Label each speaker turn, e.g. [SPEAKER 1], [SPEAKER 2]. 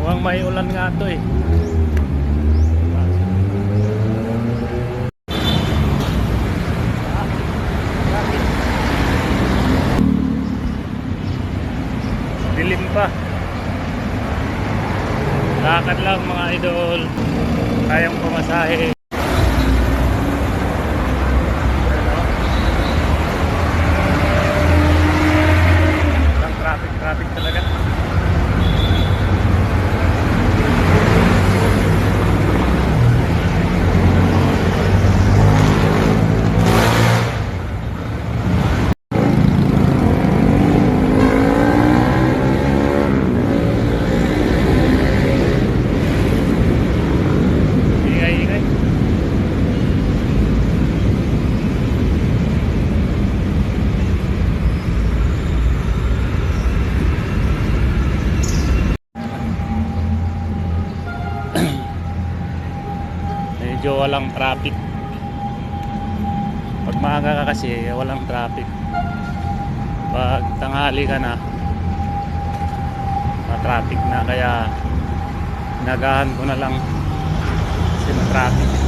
[SPEAKER 1] Mukhang may ulan nga to eh. Dilim pa. Lakad lang mga idol. Kayang pumasahe. Medyo walang traffic. Pag maaga ka kasi, walang traffic. Pag tanghali ka na, ma-traffic na kaya nagahan ko na lang kasi ma-traffic.